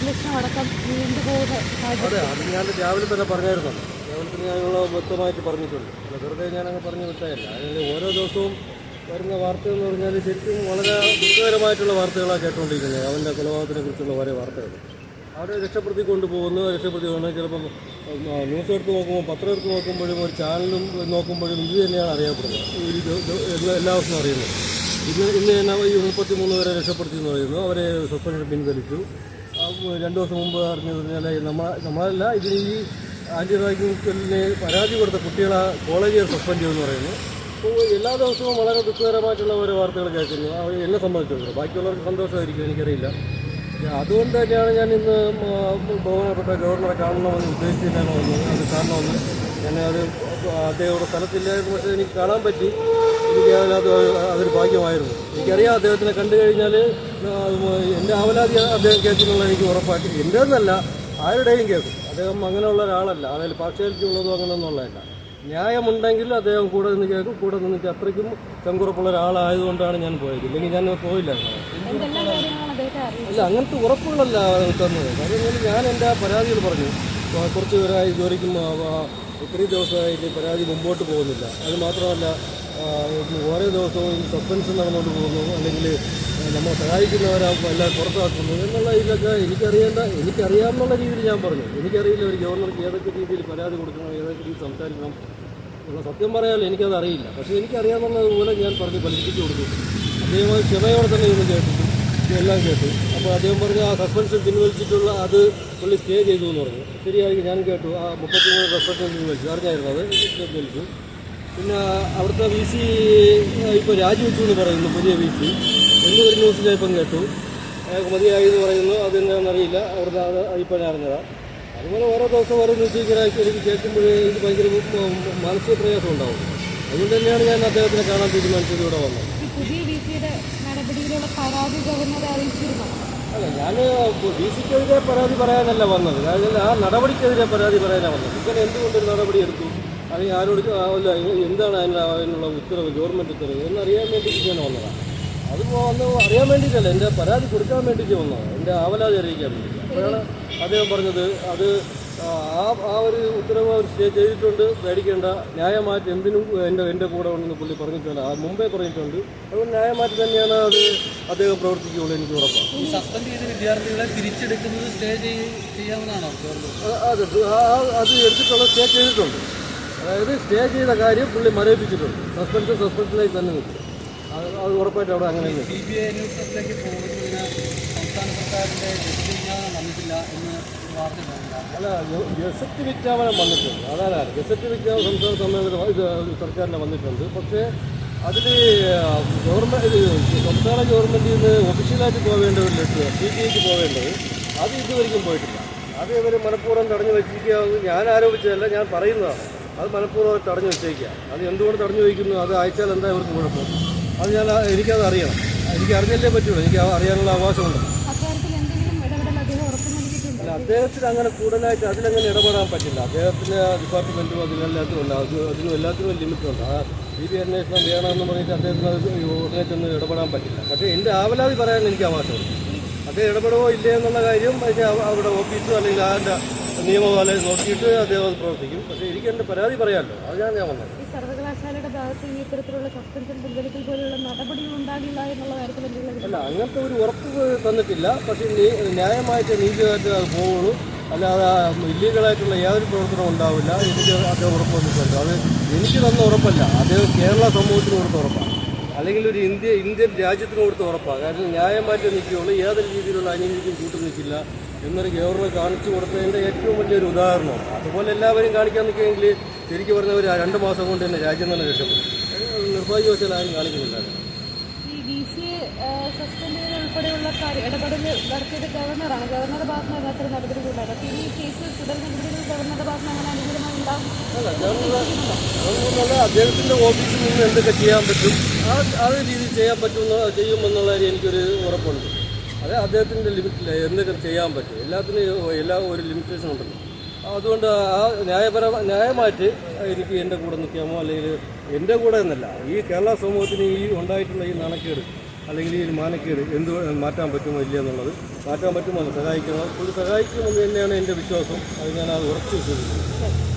അന്വേഷണം അടക്കം നീണ്ടുപോകുന്ന സാഹചര്യം അതെ അത് ഞാൻ രാവിലെ തന്നെ പറഞ്ഞായിരുന്നു. രാവിലെ തന്നെ ഞാനുള്ള വ്യക്തമായിട്ട് പറഞ്ഞിട്ടുണ്ട്. അല്ല വെറുതെ ഞാനങ്ങ് പറഞ്ഞു വിട്ടതല്ല. അതിൽ ഓരോ ദിവസവും വരുന്ന വാർത്തകൾ എന്ന് പറഞ്ഞാൽ ശരിക്കും വളരെ ദുഃഖകരമായിട്ടുള്ള വാർത്തകളാണ് കേട്ടുകൊണ്ടിരിക്കുന്നത്. അവന്റെ കൊലപാതകത്തിനെ കുറിച്ചുള്ള ഓരോ വാർത്തകൾ. അവരെ രക്ഷപ്പെടുത്തി കൊണ്ടുപോകുന്നു രക്ഷപ്പെടുത്തി കൊണ്ടുപോകുന്നത് ചിലപ്പം ന്യൂസ് എടുത്ത് നോക്കുമ്പോൾ പത്രം എടുത്ത് നോക്കുമ്പോഴും ഒരു ചാനലും നോക്കുമ്പോഴും ഇത് തന്നെയാണ് അറിയപ്പെടുന്നത്. ഒരു എല്ലാ ദിവസവും അറിയുന്നത്. ഇന്ന് ഇന്ന് തന്നെ ഈ മുപ്പത്തി മൂന്ന് പേരെ രക്ഷപ്പെടുത്തി എന്ന് പറയുന്നു. അവരെ സസ്പെൻഷൻ പിൻവലിച്ചു. രണ്ട് ദിവസം മുമ്പ് അറിഞ്ഞത് പറഞ്ഞാൽ നമ്മ നമ്മളല്ല ഇതിന് ഈ ആന്റി റാങ്കിങ്ങിന് പരാതി കൊടുത്ത കുട്ടികളെ കോളേജിൽ സസ്പെൻഡ് ചെയ്യുമെന്ന് പറയുന്നു. അപ്പോൾ എല്ലാ ദിവസവും വളരെ ദുഃഖകരമായിട്ടുള്ള ഓരോ വാർത്തകൾ കേൾക്കുന്നു. എന്നെ സംബന്ധിച്ചിടത്തോളം. ബാക്കിയുള്ളവർക്ക് സന്തോഷമായിരിക്കും എനിക്കറിയില്ല. അതുകൊണ്ട് തന്നെയാണ് ഞാൻ ഇന്ന് ബഹുമാനപ്പെട്ട ഗവർണറെ കാണണമെന്ന് ഉദ്ദേശിച്ചിട്ടാണ് വന്നത്. അത് കാണണമെന്ന്. ഞാൻ അത് അദ്ദേഹം സ്ഥലത്തില്ലായിരുന്നു. പക്ഷേ എനിക്ക് കാണാൻ പറ്റി. എനിക്ക് അതിനകത്ത് അതൊരു ഭാഗ്യമായിരുന്നു. എനിക്കറിയാം അദ്ദേഹത്തിനെ കണ്ടു കഴിഞ്ഞാൽ എന്റെ ആവലാതി അദ്ദേഹം കേൾക്കുന്നുള്ള എനിക്ക് ഉറപ്പായിട്ട് എന്റെന്നല്ല ആരുടെയും കേൾക്കും അദ്ദേഹം അങ്ങനെയുള്ള ഒരാളല്ല. അതായത് അങ്ങനെ അങ്ങനെയൊന്നുള്ളതല്ല ന്യായമുണ്ടെങ്കിൽ അദ്ദേഹം കൂടെ നിന്ന് കേൾക്കും. കൂടെ നിന്നിട്ട് അത്രയ്ക്കും ചങ്കുറപ്പുള്ള ഒരാളായതുകൊണ്ടാണ് ഞാൻ പോയത്. ഇല്ലെങ്കിൽ ഞാൻ പോയില്ല. അല്ല അങ്ങനത്തെ ഉറപ്പുകളല്ല തന്നത്. കാര്യം ഞാൻ എന്റെ ആ പരാതികൾ പറഞ്ഞു. കുറച്ച് പേരായി ജോലിക്കും ഒത്തിരി ദിവസമായിട്ട് പരാതി മുമ്പോട്ട് പോകുന്നില്ല. അത് മാത്രമല്ല ഓരോ ദിവസവും ഈ സസ്പെൻഷൻ നടന്നുകൊണ്ട് പോകുന്നു. അല്ലെങ്കിൽ നമ്മൾ സഹായിക്കുന്നവരെ എല്ലാം പുറത്താക്കുന്നു എന്നുള്ള ഇതിലൊക്കെ എനിക്കറിയേണ്ട എനിക്കറിയാമെന്നുള്ള രീതിയിൽ ഞാൻ പറഞ്ഞു. എനിക്കറിയില്ല ഒരു ഗവർണർക്ക് ഏതൊക്കെ രീതിയിൽ പരാതി കൊടുക്കണം ഏതൊക്കെ രീതിയിൽ സംസാരിക്കണം ഉള്ള സത്യം പറയാൻ എനിക്കത് അറിയില്ല. പക്ഷേ എനിക്കറിയാമെന്നുള്ളതുപോലെ ഞാൻ പറഞ്ഞ് പഠിപ്പിച്ചു കൊടുത്തു. അദ്ദേഹം ക്ഷമയോടെ തന്നെ ഇതൊന്നും കേട്ടു. എല്ലാം കേട്ടു. അപ്പോൾ അദ്ദേഹം പറഞ്ഞ ആ സസ്പെൻഷൻ പിൻവലിച്ചിട്ടുള്ള അത് പുള്ളി സ്റ്റേ ചെയ്തു എന്ന് പറഞ്ഞു. ശരിയായി ഞാൻ കേട്ടു. ആ മുപ്പത്തിമൂന്ന് സസ്പെൻഷൻ പിൻവലിച്ചു അറിഞ്ഞായിരുന്നു അത്. പിൻവലിച്ചു പിന്നെ അവിടുത്തെ വി സി ഇപ്പോൾ രാജിവെച്ചു എന്ന് പറയുന്നു പുതിയ വി സി എന്നൊരു ന്യൂസ് ഇപ്പം കേട്ടു. മതിയായി എന്ന് പറയുന്നു. അതെന്താണെന്നറിയില്ല അവിടുന്ന് അത് ഇപ്പോൾ ഞാൻ അറിഞ്ഞതാണ് അതുപോലെ ഓരോ ദിവസം ഓരോ ന്യൂസ് ഇങ്ങനെ എനിക്ക് കേൾക്കുമ്പോൾ എനിക്ക് ഭയങ്കര മാനസിക പ്രയാസം ഉണ്ടാവും. അതുകൊണ്ട് തന്നെയാണ് ഞാൻ അദ്ദേഹത്തിനെ കാണാൻ തീരുമാനിച്ചത് ഇവിടെ വന്നത്. പുതിയ വി സിയുടെ നടപടിയിലുള്ള പരാതി ഗവർണറെ അറിയിച്ചിരുന്നു? അല്ല ഞാൻ ഡി സിക്കെതിരെ പരാതി പറയാനല്ല വന്നത്. കാരണം ആ നടപടിക്കെതിരെ പരാതി പറയാനാണ് വന്നത്. ഇങ്ങനെ എന്തുകൊണ്ടൊരു നടപടി എടുത്തു? അല്ലെങ്കിൽ ആരോട് അല്ല എന്താണ് അതിനുള്ള ഉത്തരവ് ഗവൺമെന്റ് ഉത്തരവ് എന്നറിയാൻ വേണ്ടിയിട്ട് ഞാൻ വന്നതാണ് അത് വന്ന് അറിയാൻ വേണ്ടിയിട്ടല്ല എന്റെ പരാതി കൊടുക്കാൻ വേണ്ടിയിട്ട് വന്നതാണ് എന്റെ ആവലാതി അറിയിക്കാൻ വേണ്ടിയിട്ട്. അപ്പോഴാണ് അദ്ദേഹം പറഞ്ഞത് അത് ആ ആ ഒരു ഉത്തരവ് അവർ സ്റ്റേ ചെയ്തിട്ടുണ്ട്. പേടിക്കേണ്ട. ന്യായമായിട്ട് എന്തിനും എന്റെ എന്റെ കൂടെ ഉണ്ടെന്ന് പുള്ളി പറഞ്ഞിട്ടുണ്ട്. ആ മുമ്പേ പറഞ്ഞിട്ടുണ്ട്. അതുകൊണ്ട് ന്യായമായിട്ട് തന്നെയാണ് അത് അദ്ദേഹം പ്രവർത്തിക്കുകയുള്ളൂ എനിക്ക് ഉറപ്പാണ്. സസ്പെൻഡ് ചെയ്ത വിദ്യാർത്ഥികളെ തിരിച്ചെടുക്കുന്നത് സ്റ്റേ ചെയ്യാവുന്നതാണോ? അതെ അത് എടുത്തിട്ടുള്ള സ്റ്റേ ചെയ്തിട്ടുണ്ട്. അതായത് സ്റ്റേ ചെയ്ത കാര്യം പുള്ളി മരവിപ്പിച്ചിട്ടുണ്ട്. സസ്പെൻഷൻ സസ്പെൻഷനായി തന്നെ നിൽക്കും. അത് ഉറപ്പായിട്ട് അവിടെ അങ്ങനെ നിൽക്കും. സി ബി ഐ അന്വേഷണത്തിലേക്ക് പോകുന്നതിന് സംസ്ഥാന സർക്കാരിന്റെ ജസ്റ്റിസ് വിജ്ഞാപനം വന്നിട്ടില്ല എന്ന് വാർത്ത. അല്ല ഗസറ്റ് വിജ്ഞാപനം വന്നിട്ടുണ്ട്. അതാണ് ഗസറ്റ് വിജ്ഞാപനം സംസ്ഥാന സമ്മേളനം ഇത് സർക്കാരിന് വന്നിട്ടുണ്ട്. പക്ഷേ അതിൽ ഗവൺമെന്റ് സംസ്ഥാന ഗവൺമെന്റിൽ നിന്ന് ഒഫീഷ്യലായിട്ട് പോവേണ്ട ഒരു ലെറ്റർ സി ടി ഐക്ക് പോവേണ്ടത് അത് ഇതുവരെയും പോയിട്ടില്ല. അത് ഇവർ മനഃപൂർവം തടഞ്ഞു വെച്ചിരിക്കുക ഞാൻ ആരോപിച്ചതല്ല ഞാൻ പറയുന്നതാണ്. അത് മനഃപൂർവം തടഞ്ഞു വെച്ചേക്കുക. അത് എന്തുകൊണ്ട് തടഞ്ഞു വയ്ക്കുന്നു? അത് അയച്ചാൽ എന്താ ഇവർക്ക് കുഴപ്പം? അത് ഞാൻ എനിക്കത് അറിയണം. എനിക്ക് അറിഞ്ഞല്ലേ പറ്റുള്ളൂ. എനിക്ക് അറിയാനുള്ള അവകാശമുണ്ട് അക്കാര്യത്തിൽ എന്തെങ്കിലും ഇടപെടൽ അദ്ദേഹം ഉറപ്പ് നൽകിയിട്ടുണ്ട് അല്ല അദ്ദേഹത്തിന് അങ്ങനെ കൂടുതലായിട്ട് അതിലങ്ങനെ ഇടപെടാൻ പറ്റില്ല. അദ്ദേഹത്തിന് ഡിപ്പാർട്ട്മെന്റും അതിനെല്ലാത്തിനും ഉണ്ട്. അത് അതിനും എല്ലാത്തിനും ലിമിറ്റുണ്ട് ആ സി ബി അന്വേഷണം വേണമെന്ന് പറഞ്ഞിട്ട് അദ്ദേഹത്തിന് അത് ഉടനെ ചെന്ന് ഇടപെടാൻ പറ്റില്ല. പക്ഷേ എന്റെ ആവലാതി പറയാൻ എനിക്ക് അവകാശമുണ്ട്. അദ്ദേഹം ഇടപെടുമോ ഇല്ലേ എന്നുള്ള കാര്യം അവിടെ ഓഫീസോ അല്ലെങ്കിൽ ആരുടെ നിയമപാലം നോക്കിയിട്ട് അദ്ദേഹം അത് പ്രവർത്തിക്കും. പക്ഷേ എനിക്ക് എന്റെ പരാതി പറയാമല്ലോ. അത് ഞാൻ ഞാൻ വന്നത് ഈ സർവകലാശാലയുടെ ഭാഗത്ത് ഈ ഇത്തരത്തിലുള്ള സസ്പെൻഷൻ പിൻവലിക്കൽ പോലെയുള്ള നടപടികൾ ഉണ്ടാകില്ല എന്നുള്ള കാര്യത്തിൽ അല്ല അങ്ങനത്തെ ഒരു ഉറപ്പ് തന്നിട്ടില്ല. പക്ഷേ ന്യായമായിട്ട് നീതിയായിട്ട് അത് പോവുള്ളൂ. അല്ലാതെ ഇല്ലീഗലായിട്ടുള്ള യാതൊരു പ്രവർത്തനവും ഉണ്ടാവില്ല. എനിക്ക് അദ്ദേഹം ഉറപ്പ് വന്നിട്ടുണ്ട്. അത് എനിക്ക് തന്ന ഉറപ്പല്ല. അദ്ദേഹം കേരള സമൂഹത്തിന് കൊടുത്ത ഉറപ്പാണ്. അല്ലെങ്കിൽ ഒരു ഇന്ത്യ ഇന്ത്യൻ രാജ്യത്തിന് കൊടുത്ത് ഉറപ്പാണ് കാരണം ന്യായമായിട്ട് നിൽക്കുകയുള്ളൂ. ഏതൊരു രീതിയിലുള്ള അനീതിക്കും കൂട്ടു നിൽക്കില്ല. എന്നൊരു ഗവർണർ കാണിച്ചു കൊടുത്തതിന്റെ ഏറ്റവും വലിയൊരു ഉദാഹരണമാണ് അതുപോലെ എല്ലാവരും കാണിക്കാൻ നിൽക്കുമെങ്കിൽ ശരിക്കും പറഞ്ഞ ഒരു രണ്ട് മാസം കൊണ്ട് തന്നെ രാജ്യം തന്നെ രക്ഷപ്പെടും. നിർഭാഗ്യവശാൽ ആരും കാണിക്കുന്നില്ലായിരുന്നു സസ്പെൻഡ് ഉൾപ്പെടെയുള്ള ഇടപെടൽ നടത്തിയത് ഗവർണറാണ്. ഗവർണറുടെ ഭാഗത്ത് നിന്ന് ഈ കേസ് നടപടികൾ ഗവർണറുടെ ഭാഗത്ത് അങ്ങനെ അനുകൂലമായി അദ്ദേഹത്തിന്റെ ഓഫീസിൽ നിന്ന് എന്തൊക്കെ ചെയ്യാൻ പറ്റും? ആ ആ രീതിയിൽ ചെയ്യാൻ പറ്റുമെന്ന് ചെയ്യുമെന്നുള്ള എനിക്കൊരു ഉറപ്പുണ്ട്. അത് അദ്ദേഹത്തിന്റെ ലിമിറ്റിൽ എന്തൊക്കെ ചെയ്യാൻ പറ്റും. എല്ലാത്തിനും എല്ലാ ഒരു ലിമിറ്റേഷൻ ഉണ്ടല്ലോ. അതുകൊണ്ട് ആ ന്യായപര ന്യായമായിട്ട് എനിക്ക് എന്റെ കൂടെ നിൽക്കാമോ അല്ലെങ്കിൽ എന്റെ കൂടെ എന്നല്ല ഈ കേരള സമൂഹത്തിന് ഈ ഉണ്ടായിട്ടുള്ള ഈ നാണക്കേട് അല്ലെങ്കിൽ ഈ മാനക്കേട് എന്ത് മാറ്റാൻ പറ്റുമോ ഇല്ല എന്നുള്ളത് മാറ്റാൻ പറ്റുമോ സഹായിക്കണം. പുള്ളി സഹായിക്കുമെന്ന് തന്നെയാണ് എന്റെ വിശ്വാസം. അത് ഞാൻ ഉറച്ചു വിശ്വസിക്കുന്നു.